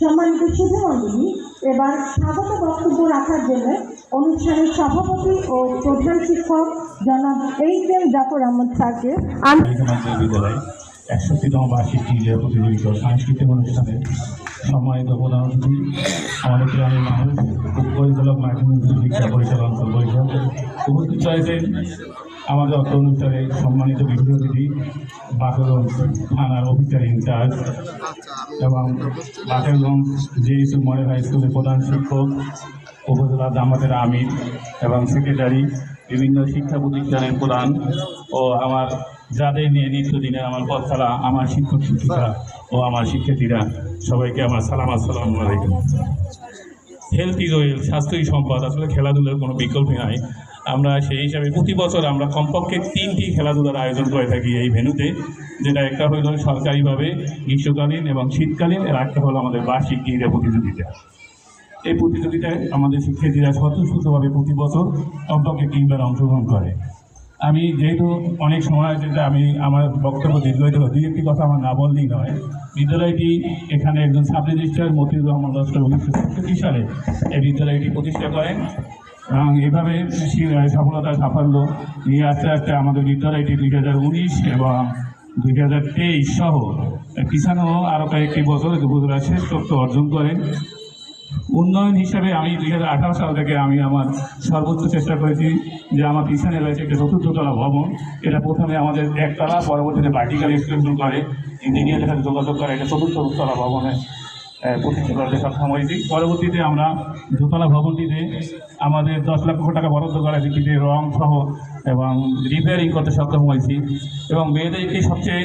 সম্মানিত শুভমণ্ডলী এবার স্বাগত বক্তব্য রাখার জন্য অনুষ্ঠানের সভাপতি ও প্রধান শিক্ষক জনাব এইচ এম জাফর আহমদ স্যারকে একষট্টিতম বার্ষিক ক্রীড়া প্রতিযোগিতা সাংস্কৃতিক অনুষ্ঠানে সম্মানিত প্রধান অতিথি, আমাদের গ্রামের মানুষ উপপরিচালক মাধ্যমিক শিক্ষা পরিচালন পরিষদ, উপস্থিত রয়েছেন আমাদের অত্র অনুষ্ঠানে সম্মানিত বিশেষ অতিথি বাকরগঞ্জ থানার অফিসার ইনচার্জ এবং বাকেরগঞ্জ জেএসইউ মডেল হাই স্কুলের প্রধান শিক্ষক, উপজেলা জামাতের আমির এবং সেক্রেটারি, বিভিন্ন শিক্ষা প্রতিষ্ঠানের প্রধান ও আমার যাদের নিয়ে নিত্যদিনে আমার পথচালা আমার শিক্ষক শিক্ষিকা ও আমার শিক্ষার্থীরা, সবাইকে আমার সালাম, আসসালাম আলাইকুম। হেলথ ইজ ওয়েল স্বাস্থ্যই সম্পদ। আসলে খেলাধুলার কোনো বিকল্প নাই। আমরা সেই হিসাবে প্রতি বছর আমরা কমপক্ষে তিনটি খেলাধুলার আয়োজন করে থাকি এই ভেন্যুতে, যেটা একটা হলো সরকারিভাবে গ্রীষ্মকালীন এবং শীতকালীন এর একটা হলো আমাদের বার্ষিক ক্রীড়া প্রতিযোগিতা। এই প্রতিযোগিতায় আমাদের শিক্ষার্থীরা স্বতঃস্ফূর্তভাবে প্রতি বছর কমপক্ষে তিনবার অংশগ্রহণ করে। আমি যেহেতু অনেক সময় আছে যে আমি আমার বক্তব্য দীর্ঘায়িত দুই একটি কথা আমার না বললেই নয়। বিদ্যালয়টি এখানে একজন সাব রেজিস্ট্রার মতিউর রহমান লস্কর উনিশশো সালে এই বিদ্যালয়টি প্রতিষ্ঠা করেন। এবং এভাবে সফলতা, সাফল্য নিয়ে আস্তে আস্তে আমাদের বিদ্যালয়টি দুই হাজার উনিশ এবং দুই হাজার তেইশ সহ পিছানো আরও কয়েকটি বছর উপজেলা শ্রেষ্ঠত্ব অর্জন করেন। উন্নয়ন হিসাবে আমি দুই হাজার আঠারো সাল থেকে আমি আমার সর্বোচ্চ চেষ্টা করেছি যে আমার পিছনে রয়েছে একটা চতুর্থতলা ভবন। এটা প্রথমে আমাদের একতলা, পরবর্তীতে ভার্টিক্যাল এক্সটেনশন করে। ইঞ্জিনিয়ারের সাথে যোগাযোগ করে, এটা চতুর্থতলা ভবনে। প্রতিষ্ঠা করতে সক্ষম হয়েছি পরবর্তীতে আমরা দোতলা ভবনটিতে আমাদের দশ লক্ষ টাকা বরাদ্দ করার ভিত্তিতে রং সহ এবং রিপেয়ারিং করতে সক্ষম হয়েছি। এবং মেয়েদেরকে সবচেয়ে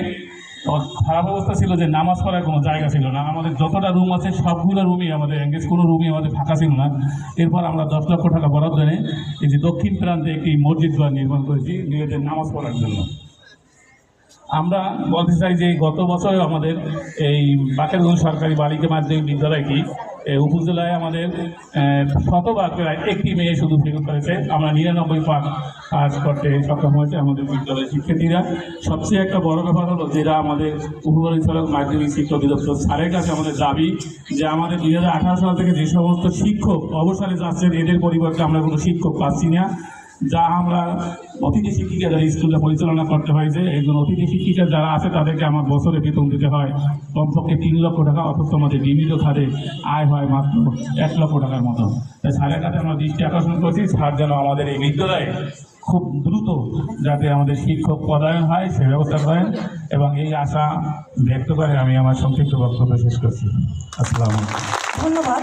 খারাপ অবস্থা ছিল যে নামাজ পড়ার কোনো জায়গা ছিল না। আমাদের যতটা রুম আছে, সবগুলো রুমই আমাদের এঙ্গেজ কোনো রুমই আমাদের ফাঁকা ছিল না। এরপর আমরা দশ লক্ষ টাকা বরাদ্দ এনে এই যে দক্ষিণ প্রান্তে একটি মসজিদ নির্মাণ করেছি মেয়েদের নামাজ পড়ার জন্য। আমরা বলতে চাই যে গত বছর আমাদের এই বাকেরগঞ্জ সরকারি বালিকা মাধ্যমিক বিদ্যালয়টি উপজেলায় আমাদের শতভাগ প্রায় একটি মেয়ে শুধু ফেল করেছে আমরা নিরানব্বই পাস পাস করতে সক্ষম হয়েছে আমাদের বিদ্যালয়ের শিক্ষার্থীরা। সবচেয়ে একটা বড় ব্যাপার হলো যেটা আমাদের উপপরিচালক মাধ্যমিক শিক্ষা অধিদপ্তর স্যারের কাছে আমাদের দাবি যে আমাদের দুই হাজার আঠারো সাল থেকে যে সমস্ত শিক্ষক অবসরে যাচ্ছেন, এদের পরিবর্তে আমরা কোনো শিক্ষক পাচ্ছি না। যা আমরা অতিথি শিক্ষিকা যারা স্কুলে পরিচালনা করতে হয় যে একজন অতিথি শিক্ষিকা যারা আছে তাদেরকে আমার বছরে বেতন দিতে হয়। কমপক্ষে তিন লক্ষ টাকা, অথচ আমাদের বিভিন্ন খাতে আয় হয় মাত্র এক লক্ষ টাকার মতো। তাই স্যারের কাছে আমরা দৃষ্টি আকর্ষণ করছি, স্যার যেন আমাদের এই বিদ্যালয়ে খুব দ্রুত যাতে আমাদের শিক্ষক পদায়ন হয়, সে ব্যবস্থা করেন এবং এই আশা ব্যক্ত করে আমি আমার সংক্ষিপ্ত বক্তব্য শেষ করছি। আসসালামু ধন্যবাদ।